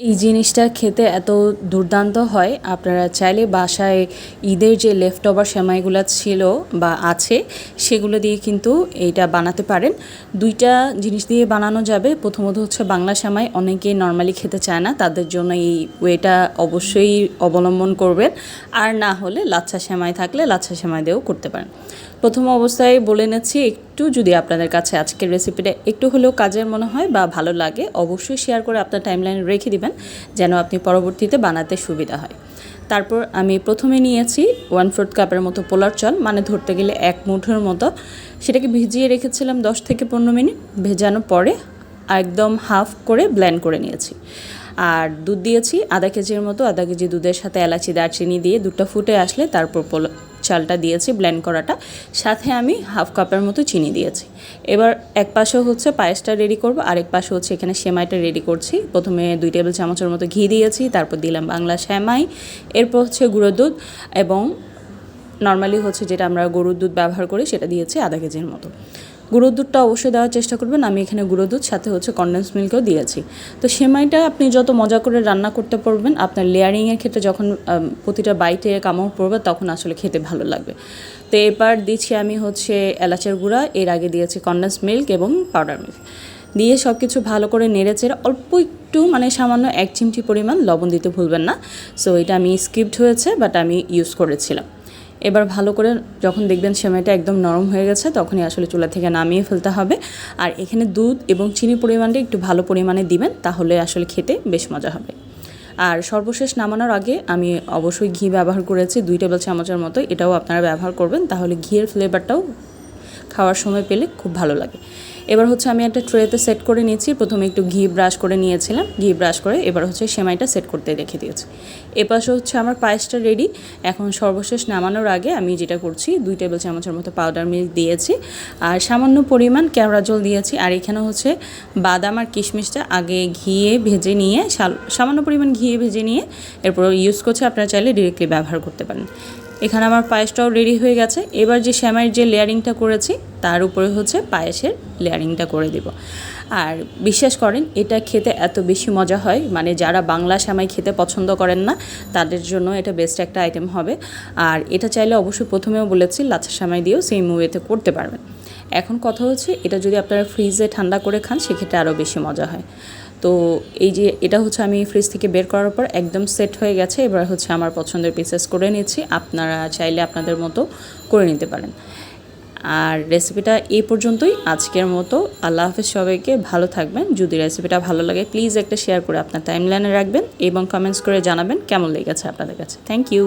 এই জিনিসটা খেতে এত দুর্দান্ত হয়। আপনারা চাইলে বাসায় ঈদের যে লেফট ওভার সেমাইগুলো ছিল বা আছে, সেগুলো দিয়ে কিন্তু এইটা বানাতে পারেন। দুইটা জিনিস দিয়ে বানানো যাবে। প্রথমত হচ্ছে বাংলা সেমাই অনেকে নর্মালি খেতে চায় না, তাদের জন্য এই ওয়েটা অবশ্যই অবলম্বন করবেন। আর না হলে লাচ্ছা সেমাই থাকলে লাচ্ছা সেমাই দিয়েও করতে পারেন। প্রথম অবস্থায় বলে নেছি একটু যদি আপনাদের কাছে আজকের রেসিপিটা একটু হলেও কাজের মনে হয় বা ভালো লাগে, অবশ্যই শেয়ার করে আপনার টাইমলাইনে রেখে দিবেন, যেন আপনি পরবর্তীতে বানাতে সুবিধা হয়। তারপর আমি প্রথমে নিয়েছি ওয়ান ফোর্থ কাপের মতো পোলার চাল মানে ধরতে গেলে এক মুঠোর মতো। সেটাকে ভিজিয়ে রেখেছিলাম দশ থেকে পনেরো মিনিট, ভেজানোর পরে একদম হাফ করে ব্ল্যান্ড করে নিয়েছি। আর দুধ দিয়েছি, আধা কেজির মতো, আধা কেজি দুধের সাথে এলাচি, দারচিনি দিয়ে দুধটা ফুটে আসলে তারপর পোলা চালটা দিয়েছি ব্ল্যান্ড করাটা। সাথে আমি হাফ কাপের মতো চিনি দিয়েছি। এবার এক পাশে হচ্ছে পায়েসটা রেডি করব, আরেক পাশে হচ্ছে এখানে সেমাইটা রেডি করছি। প্রথমে দুই টেবিল চামচের মতো ঘি দিয়েছি, তারপর দিলাম বাংলা সেমাই, এরপর হচ্ছে গুঁড়ো দুধ এবং নর্মালি হচ্ছে যেটা আমরা গরুর দুধ ব্যবহার করি, সেটা দিয়েছি আধা কেজির মতো। গুঁড়ো দুধটা অবশ্যই দেওয়ার চেষ্টা করবেন, আমি এখানে গুঁড়ো দুধ, সাথে হচ্ছে কন্ডেন্স মিল্কও দিয়েছি। তো সেমাইটা আপনি যত মজা করে রান্না করতে পারবেন, আপনার লেয়ারিংয়ের ক্ষেত্রে যখন প্রতিটা বাইটে কামড় পড়বে, তখন আসলে খেতে ভালো লাগবে। তো এবার দিচ্ছি আমি হচ্ছে এলাচের গুঁড়া, এর আগে দিয়েছি কন্ডেন্স মিল্ক এবং পাউডার মিল্ক দিয়ে সব কিছু ভালো করে নেড়েচেড়ে অল্প একটু মানে সামান্য এক চিমটি পরিমাণ লবণ দিতে ভুলবেন না। সো এটা আমি স্কিপড হয়েছে বাট আমি ইউজ করেছিলাম। এবার ভালো করে যখন দেখবেন সেমাইটা একদম নরম হয়ে গেছে, তখনই আসলে চুলা থেকে নামিয়ে ফেলতে হবে। আর এখানে দুধ এবং চিনি পরিমাণটা একটু ভালো পরিমাণে দিবেন, তাহলে আসলে খেতে বেশ মজা হবে। আর সর্বশেষ নামানোর আগে আমি অবশ্যই ঘি ব্যবহার করেছি, দুই টেবিল চামচের মতো, এটাও আপনারা ব্যবহার করবেন, তাহলে ঘিয়ের ফ্লেভারটাও খাওয়ার সময় পেলে খুব ভালো লাগে। এবার হচ্ছে আমি একটা ট্রেতে সেট করে নিয়েছি। প্রথমে একটু ঘি ব্রাশ করে নিয়েছিলাম। ঘি ব্রাশ করে এবার হচ্ছে সেমাইটা সেট করতে রেখে দিয়েছি। এপাশে হচ্ছে আমার পায়েসটা রেডি এখন সর্বশেষ নামানোর আগে আমি যেটা করছি, দুই টেবিল চামচের মতো পাউডার মিল্ক দিয়েছি। আর সামান্য পরিমাণ কেওড়া জল দিয়েছি। আর এখানে হচ্ছে বাদাম আর কিশমিশটা আগে ঘিয়ে ভেজে নিয়ে সামান্য পরিমাণ ঘিয়ে ভেজে নিয়ে এরপর ইউজ করছে। আপনারা চাইলে ডিরেক্টলি ব্যবহার করতে পারেন। এখানে আমার পায়েসটাও রেডি হয়ে গেছে। এবার যে শ্যামাইয়ের যে লেয়ারিংটা করেছি, তার উপরে হচ্ছে পায়েসের লেয়ারিংটা করে দেব। আর বিশ্বাস করেন, এটা খেতে এত বেশি মজা হয় মানে যারা বাংলা শ্যামাই খেতে পছন্দ করেন না, তাদের জন্য এটা বেস্ট একটা আইটেম হবে। আর এটা চাইলে অবশ্যই প্রথমেও বলেছি, লাচ্ছা শ্যামাই দিয়েও সেই মুভিতে করতে পারবেন। এখন কথা হচ্ছে এটা যদি আপনারা ফ্রিজে ঠান্ডা করে খান, সেক্ষেত্রে আরও বেশি মজা হয়। তো এই যে এটা হচ্ছে আমি ফ্রিজ থেকে বের করার পর একদম সেট হয়ে গেছে, এবার হচ্ছে আমার পছন্দের পিসেস করে নিচ্ছি, আপনারা চাইলে আপনাদের মতো করে নিতে পারেন। আর রেসিপিটা এই পর্যন্তই, আজকের মতো। আল্লাহ হাফেজ সবাইকে ভালো থাকবেন। যদি রেসিপিটা ভালো লাগে প্লিজ একটা শেয়ার করে আপনার টাইমলাইনে রাখবেন এবং কমেন্টস করে জানাবেন কেমন লেগেছে আপনাদের কাছে। Thank you